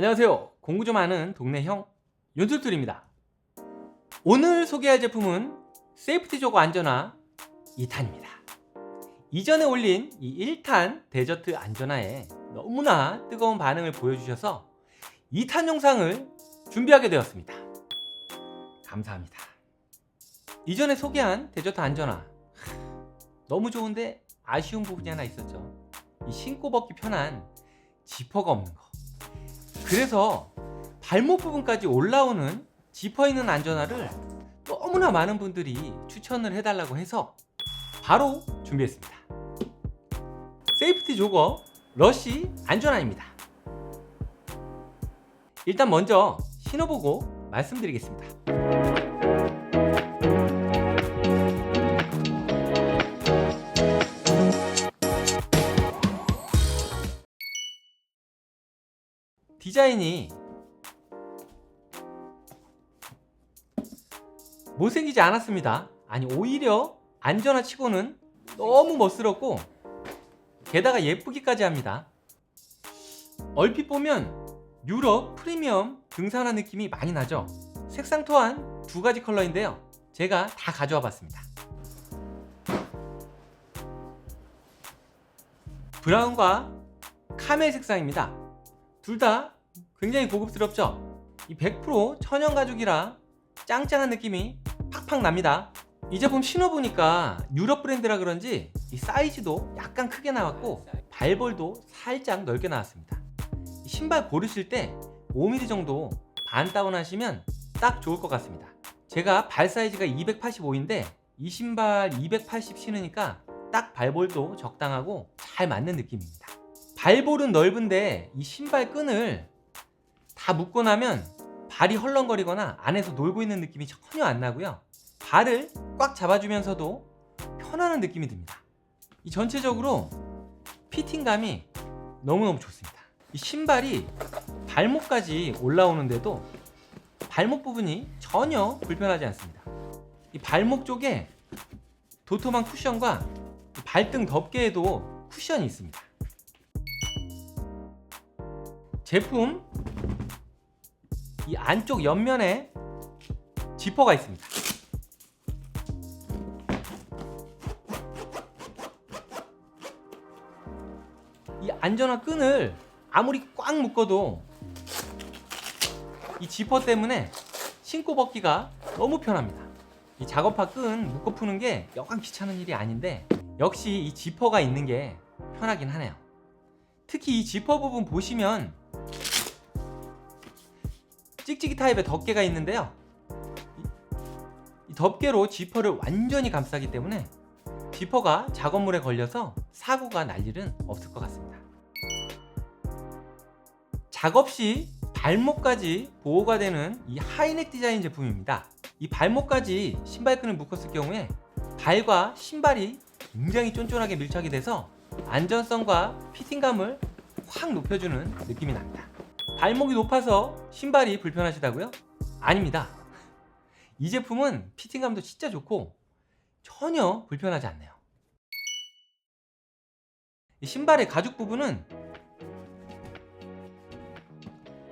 안녕하세요. 공부 좀 하는 동네 형 윤툴툴입니다. 오늘 소개할 제품은 세이프티 조거 안전화 2탄입니다. 이전에 올린 이 1탄 데저트 안전화에 너무나 뜨거운 반응을 보여주셔서 2탄 영상을 준비하게 되었습니다. 감사합니다. 이전에 소개한 데저트 안전화 하, 너무 좋은데 아쉬운 부분이 하나 있었죠. 이 신고 벗기 편한 지퍼가 없는 거. 그래서 발목 부분까지 올라오는 지퍼 있는 안전화를 너무나 많은 분들이 추천을 해달라고 해서 바로 준비했습니다. 세이프티 조거 러쉬 안전화입니다. 일단 먼저 신어보고 말씀드리겠습니다. 디자인이 못생기지 않았습니다. 아니 오히려 안전화 치고는 너무 멋스럽고 게다가 예쁘기까지 합니다. 얼핏 보면 유럽 프리미엄 등산화 느낌이 많이 나죠. 색상 또한 두 가지 컬러인데요. 제가 다 가져와 봤습니다. 브라운과 카멜 색상입니다. 둘 다 굉장히 고급스럽죠? 이 100% 천연 가죽이라 짱짱한 느낌이 팍팍 납니다. 이 제품 신어보니까 유럽 브랜드라 그런지 이 사이즈도 약간 크게 나왔고 발볼도 살짝 넓게 나왔습니다. 이 신발 고르실 때 5mm 정도 반 다운하시면 딱 좋을 것 같습니다. 제가 발 사이즈가 285인데 이 신발 280 신으니까 딱 발볼도 적당하고 잘 맞는 느낌입니다. 발볼은 넓은데 이 신발 끈을 다 묶고 나면 발이 헐렁거리거나 안에서 놀고 있는 느낌이 전혀 안 나고요. 발을 꽉 잡아주면서도 편안한 느낌이 듭니다. 이 전체적으로 피팅감이 너무너무 좋습니다. 이 신발이 발목까지 올라오는데도 발목 부분이 전혀 불편하지 않습니다. 이 발목 쪽에 도톰한 쿠션과 발등 덮개에도 쿠션이 있습니다. 제품 이 안쪽 옆면에 지퍼가 있습니다. 이 안전화 끈을 아무리 꽉 묶어도 이 지퍼 때문에 신고 벗기가 너무 편합니다. 이 작업화 끈 묶어 푸는 게 여간 귀찮은 일이 아닌데 역시 이 지퍼가 있는 게 편하긴 하네요. 특히 이 지퍼 부분 보시면 찍찍이 타입의 덮개가 있는데요. 이, 이 덮개로 지퍼를 완전히 감싸기 때문에 지퍼가 작업물에 걸려서 사고가 날 일은 없을 것 같습니다. 작업 시 발목까지 보호가 되는 이 하이넥 디자인 제품입니다. 이 발목까지 신발끈을 묶었을 경우에 발과 신발이 굉장히 쫀쫀하게 밀착이 돼서 안전성과 피팅감을 확 높여주는 느낌이 납니다. 발목이 높아서 신발이 불편하시다고요? 아닙니다. 이 제품은 피팅감도 진짜 좋고 전혀 불편하지 않네요. 이 신발의 가죽 부분은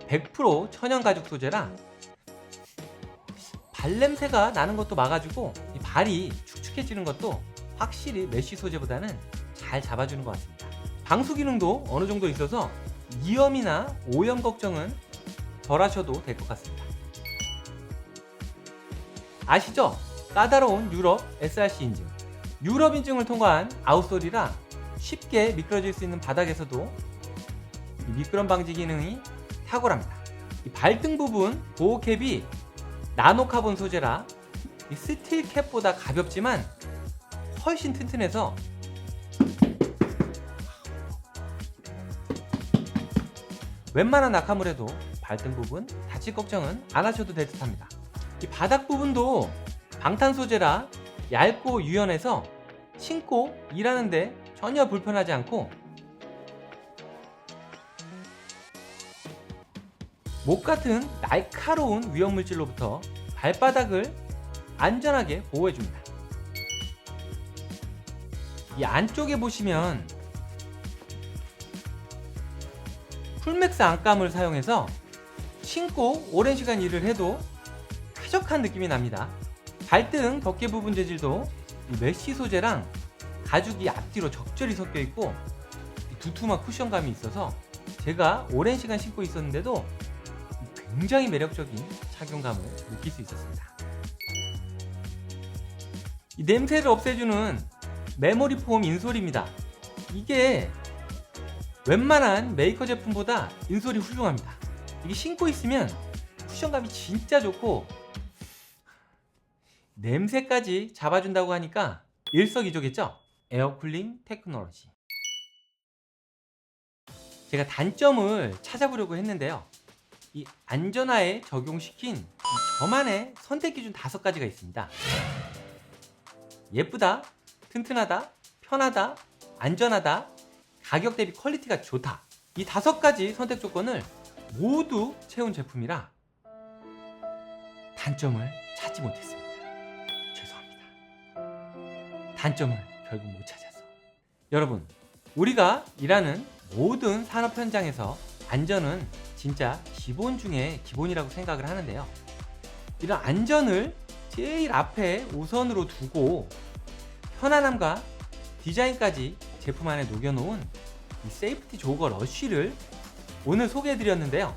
100% 천연 가죽 소재라 발냄새가 나는 것도 막아주고 이 발이 축축해지는 것도 확실히 메쉬 소재보다는 잘 잡아주는 것 같습니다. 방수 기능도 어느 정도 있어서 이염이나 오염 걱정은 덜 하셔도 될 것 같습니다. 아시죠? 까다로운 유럽 SRC 인증. 유럽 인증을 통과한 아웃솔이라 쉽게 미끄러질 수 있는 바닥에서도 이 미끄럼 방지 기능이 탁월합니다. 이 발등 부분 보호 캡이 나노 카본 소재라 이 스틸 캡보다 가볍지만 훨씬 튼튼해서 웬만한 낙하물에도 발등 부분 다칠 걱정은 안 하셔도 될 듯합니다. 이 바닥 부분도 방탄 소재라 얇고 유연해서 신고 일하는데 전혀 불편하지 않고 목 같은 날카로운 위험 물질로부터 발바닥을 안전하게 보호해줍니다. 이 안쪽에 보시면 풀맥스 안감을 사용해서 신고 오랜 시간 일을 해도 쾌적한 느낌이 납니다. 발등 덮개 부분 재질도 이 메쉬 소재랑 가죽이 앞뒤로 적절히 섞여 있고 이 두툼한 쿠션감이 있어서 제가 오랜 시간 신고 있었는데도 굉장히 매력적인 착용감을 느낄 수 있었습니다. 이 냄새를 없애주는 메모리 폼 인솔입니다. 이게 웬만한 메이커 제품보다 인솔이 훌륭합니다. 이게 신고 있으면 쿠션감이 진짜 좋고 냄새까지 잡아준다고 하니까 일석이조겠죠? 에어쿨링 테크놀로지. 제가 단점을 찾아보려고 했는데요. 이 안전화에 적용시킨 이 저만의 선택 기준 다섯 가지가 있습니다. 예쁘다, 튼튼하다, 편하다, 안전하다, 가격 대비 퀄리티가 좋다. 이 다섯 가지 선택 조건을 모두 채운 제품이라 단점을 찾지 못했습니다. 죄송합니다. 단점을 결국 못 찾아서. 여러분, 우리가 일하는 모든 산업 현장에서 안전은 진짜 기본 중에 기본이라고 생각을 하는데요. 이런 안전을 제일 앞에 우선으로 두고 편안함과 디자인까지 제품 안에 녹여놓은 이 세이프티 조거 러쉬를 오늘 소개해드렸는데요.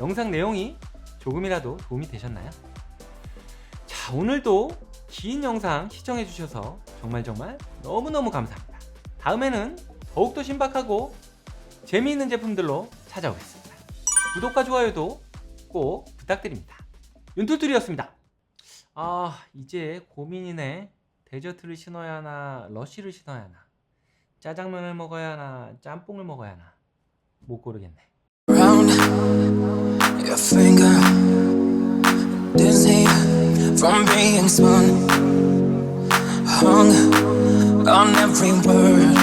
영상 내용이 조금이라도 도움이 되셨나요? 자, 오늘도 긴 영상 시청해주셔서 정말 정말 너무너무 감사합니다. 다음에는 더욱더 신박하고 재미있는 제품들로 찾아오겠습니다. 구독과 좋아요도 꼭 부탁드립니다. 윤툴툴이었습니다. 아, 이제 고민이네. 데저트를 신어야 하나, 러쉬를 신어야 하나. 짜장면을 먹어야 하나, 짬뽕을 먹어야 하나. 못 고르겠네. Round your finger, dizzy from being spun, hung on every word